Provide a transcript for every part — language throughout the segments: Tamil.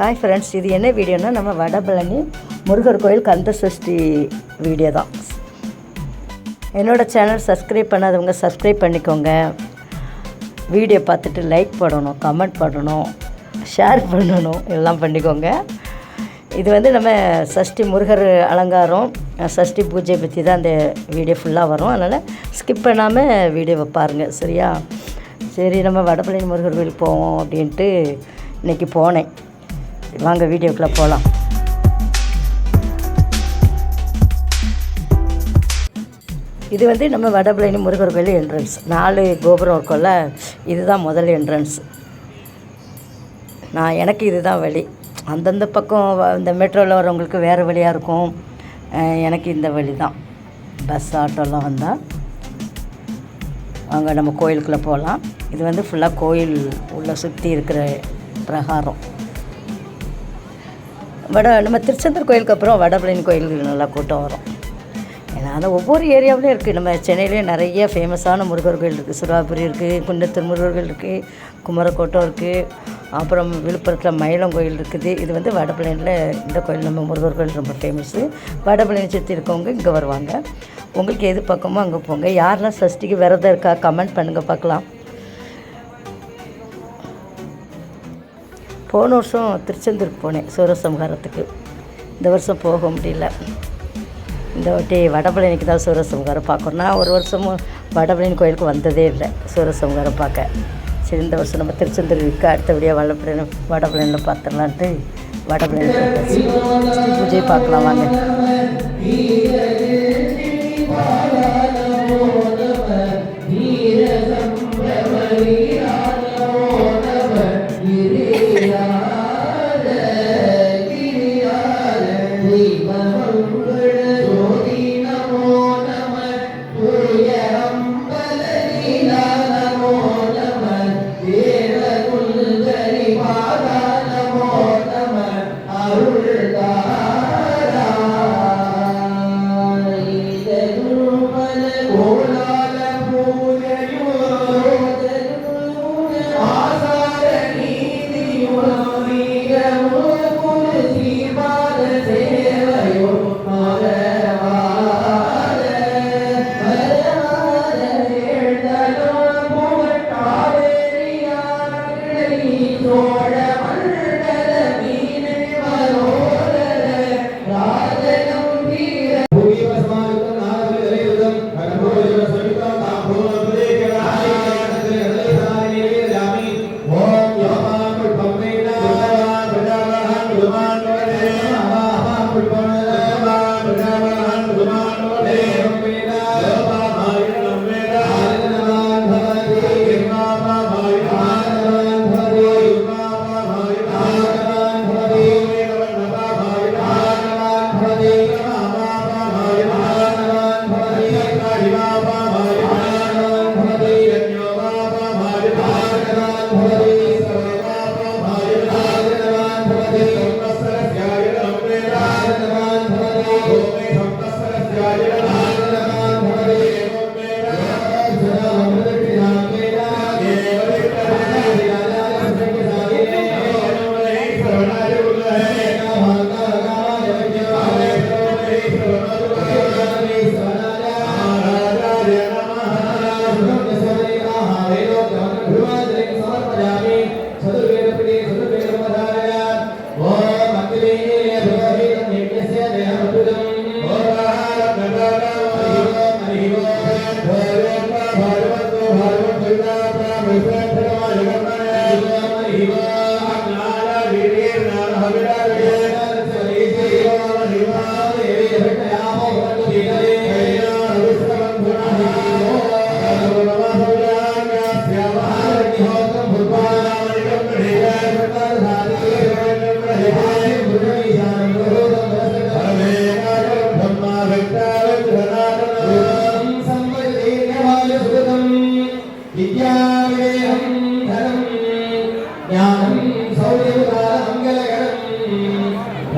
ஹாய் ஃப்ரெண்ட்ஸ் இது என்ன வீடியோனா நம்ம வடபழனி முருகர் கோயில் கந்த சஷ்டி வீடியோ தான். என்னோட சேனல் சப்ஸ்கிரைப் பண்ணாதவங்க சப்ஸ்கிரைப் பண்ணிக்கோங்க. வீடியோ பார்த்துட்டு லைக் பண்ணணும் கமெண்ட் பண்ணணும் ஷேர் பண்ணணும் எல்லாம் பண்ணிக்கோங்க. இது வந்து நம்ம சஷ்டி முருகர் அலங்காரம் சஷ்டி பூஜை பற்றி தான் அந்த வீடியோ ஃபுல்லாக வரும். அதனால் ஸ்கிப் பண்ணாமல் வீடியோவை பாருங்கள் சரியா? சரி நம்ம வடபழனி முருகர் கோயில் போவோம் அப்படின்ட்டு இன்றைக்கி போனேன். வாங்க வீடியோக்குள்ளே போகலாம் இது வந்து நம்ம வடபழனி முருகர் கோயில் என்ட்ரன்ஸ் நாலு கோபுரம் இருக்கும்ல இதுதான் முதல் என்ட்ரன்ஸ் நான் எனக்கு இதுதான் வழி. அந்தந்த பக்கம் வ- இந்த மெட்ரோவில் வரவங்களுக்கு வேறு வழியாக இருக்கும். எனக்கு இந்த வழி தான் பஸ் ஆட்டோலாம் வந்தால் அங்கே நம்ம கோயிலுக்குள்ளே போகலாம் இது வந்து ஃபுல்லாக கோயில் உள்ளே சுற்றி இருக்கிற பிரகாரம். வட நம்ம திருச்செந்தூர் கோயிலுக்கு அப்புறம் வடபழனி கோயிலுக்கு நல்லா கூட்டம் வரும். ஏன்னா அந்த ஒவ்வொரு ஏரியாவிலையும் இருக்குது நம்ம சென்னையிலேயே நிறைய ஃபேமஸான முருகர் கோயில் இருக்குது சுறாபுரி இருக்குது குன்னத்தூர் முருகர் கோயில் இருக்குது குமரக்கோட்டம் இருக்குது அப்புறம் விழுப்புரத்தில் மயிலம் கோயில் இருக்குது. இது வந்து வடபழனியில் இந்த கோயில் நம்ம முருகர் கோயில் ரொம்ப ஃபேமஸ்ஸு வடபழனி சுற்றி இருக்கவங்க இங்கே வருவாங்க. உங்களுக்கு எது பக்கமோ அங்கே போங்க. யாரெல்லாம் சஷ்டிக்கு விரதம் இருக்கா கமெண்ட் பண்ணுங்கள் பார்க்கலாம். போன வருஷம் திருச்செந்தூருக்கு போனேன் சூரசம்ஹாரத்துக்கு. இந்த வருஷம் போக முடியல. இந்த வாட்டி வடபழனிக்கு தான் சூரசம்ஹாரம் பார்க்கணும். நான் ஒரு வருஷமும் வடபழனி கோயிலுக்கு வந்ததே இல்லை சூரசம்ஹாரம் பார்க்க. சரி இந்த வருஷம் நம்ம திருச்செந்தூர் விற்க அடுத்தபடியாக வடபழனி வடபழனியில் பார்த்துடலான்ட்டு வடபழனி பூஜையை பார்க்கலாம் வாங்க. Deus.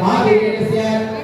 Mati di.